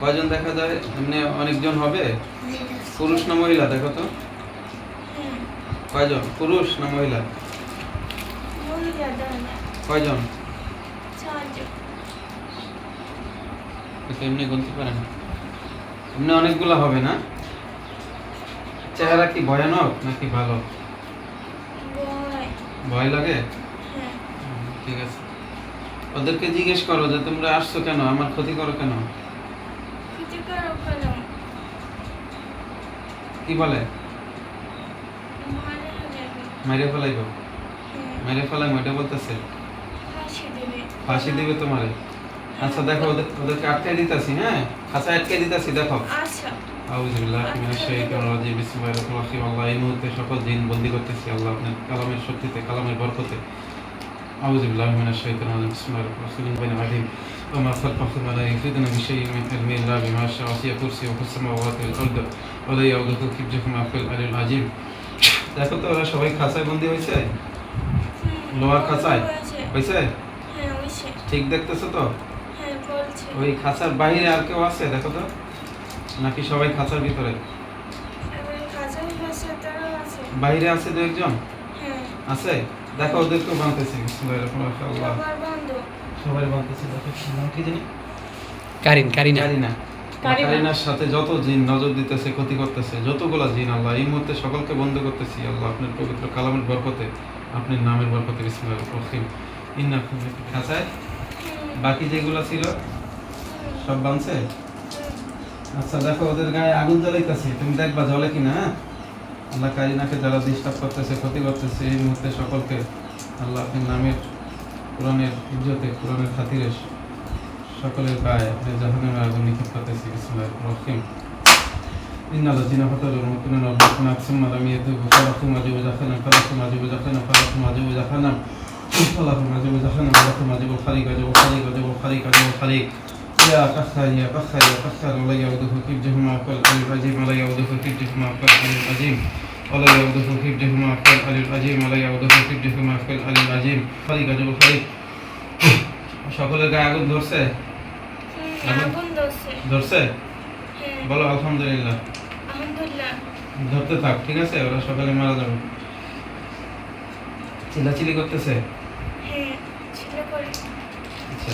কয়জন দেখা যায়? এমনি অনেকজন হবে? পুরুষ না মহিলা? দেখো তো। কয়জন? পুরুষ না মহিলা? কয়জন? এমনি গুনতে পারে না। এমনি অনেকগুলো হবে না? চেহারা কি ভয়ানক নাকি ভালো? ভয় লাগে? ঠিক আছে। ওদেরকে জিজ্ঞেস করো যে তোমরা আসছো কেন? আমার ক্ষতি করো কেন? কি বলে? মেরে ফেলাইব। মেরে ফেলাই মেরে বলতেছে? ফাঁসি দিবে। তোমারে? আচ্ছা দেখো ওদের ওদেরকে আটকে দিতেছি হ্যাঁ? আচ্ছা আটকে দিতেছি দেখো। আচ্ছা। রহমানির রহিম। আল্লাহ এই মুহূর্তে সকল জিন বন্দি করতেছি আল্লাহ আপনার কালামের শক্তিতে কালামের বরকতে। আউযুবিল্লাহি মিনাশ শাইতানির রাজিম বিসমিল্লাহির রহমানির রহিম। وما خلقكم ولا يفيدنا بشيء من علم الله بما شاء وسع كرسيه في السماوات والارض ولا يؤوده حفظهما في العلي العظيم দেখো তো ওরা সবাই খাঁচায় বন্দি হয়েছে লোহার খাঁচায় হয়েছে হ্যাঁ হয়েছে ঠিক দেখতেছো তো হ্যাঁ বলছে ওই খাঁচার বাইরে আর কেউ আছে দেখো তো নাকি সবাই খাঁচার ভিতরে এবার কাজের ভাষা তারা আছে বাইরে আছে দু একজন হ্যাঁ আছে দেখো ওদেরকেও বানতেছি বিসমিল্লাহির রহমানির সবাই বানতেছি দেখো নাম কি জানি? কারিন কারিনা। কারিনা। কারিনা। কারিনার সাথে যত জিন নজর দিতেছে ক্ষতি করতেছে যতগুলা জিন আল্লাহ এই মুহূর্তে সকলকে বন্ধ করতেছি আল্লাহ আপনার পবিত্র কালামের বরকতে আপনার নামের বরকতে বিসমিল্লাহির রহিম। ইন্না খাঁচায় বাকি যেগুলো ছিল সব বানছে? আচ্ছা দেখো ওদের গায়ে আগুন জ্বালাইতেছে তুমি দেখবা জলে কিনা হ্যাঁ? আল্লাহ কারিনাকে যারা ডিস্টার্ব করতেছে ক্ষতি করতেছে এই মুহূর্তে সকলকে আল্লাহ আপনার নামের কোরআনের ইজ্জতে কোরআনের খাতিরে সকলের গায়ে আপনি জাহান্নামের আগুন নিক্ষেপ করতেছি বিসমিল্লাহির রহিম إن الذين قتلوا المؤمنين والمؤمنات ثم لم يتوبوا فلهم عذاب جهنم فلهم عذاب جهنم فلهم عذاب جهنم فلهم عذاب جهنم ولهم عذاب الخليق عذاب الخليق عذاب الخليق عذاب الخليق يا قخر يا قخر يا قخر ولا يعوده حفظهما قل العلي العظيم ولا يعوده حفظهما قل العلي العظيم ولا يعوده حفظهما قل العلي العظيم ولا يعوده حفظهما قل العلي العظيم خليق عذاب الخليق সকলের গায়ে আগুন ধরছে আগুন? আগুন ধরছে ধরছে হ্যাঁ বলো আলহামদুলিল্লাহ আলহামদুলিল্লাহ ধরতে থাক ঠিক আছে ওরা সকালে মারা যাবে চিল্লাচিল্লি করতেছে হ্যাঁ ছিল করে আচ্ছা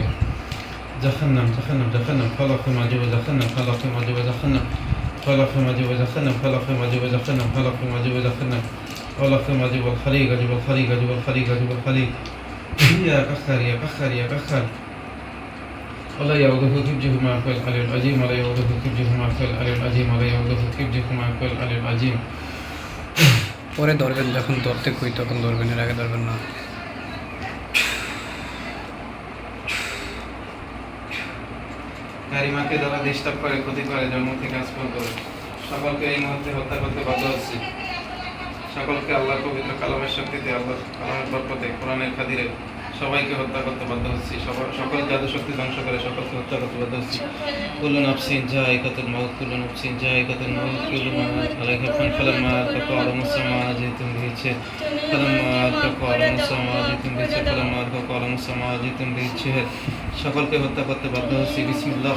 জাহান্নাম জাহান্নাম জাহান্নাম ফলাফে মাজিব জাহান্নাম ফলাফে মাজিব জাহান্নাম ফলাফে মাজিব জাহান্নাম ফলাফে মাজিব জাহান্নাম ফলাফে মাজিব জাহান্নাম ফলাফে মাজিব الخريق عذاب الخريق عذاب الخريق عذاب الخريق يا قخر يا قخر يا قخر ولا يعوده حفظهما في العلي العظيم ولا يعوده حفظهما في العلي العظيم ولا يعوده حفظهما في العلي العظيم পরে ধরবেন যখন ধরতে কই তখন ধরবেন এর আগে ধরবেন না কারিমাকে যারা ডিস্টার্ব করে, ক্ষতি করে, জন্ম থেকে আজ পর্যন্ত। সকলকে এই মুহূর্তে হত্যা করতে বাধ্য হচ্ছে। সকলকে আল্লাহ পবিত্র কালামের শক্তিতে আল্লাহ কালামের বরকতে, কোরআনের খাদিরে। সবাইকে হত্যা করতে বাধ্য হচ্ছি। সকল জাদু শক্তি ধ্বংস করে সকলকে হত্যা করতে বাধ্য হচ্ছি। কুলুন আফসিন যা একাতুল মাউত কুলুন আফসিন যা একাতুল মাউত কুলুন মাউত আলাইকা ফান ফালাম মাউত কাকু জিতুম দিয়েছে ফালাম মাউত কাকু আলম মা জিতুম দিয়েছে ফালাম মাউত কাকু আলম মা জিতুম দিয়েছে সকলকে হত্যা করতে বাধ্য হচ্ছি। বিসমিল্লাহ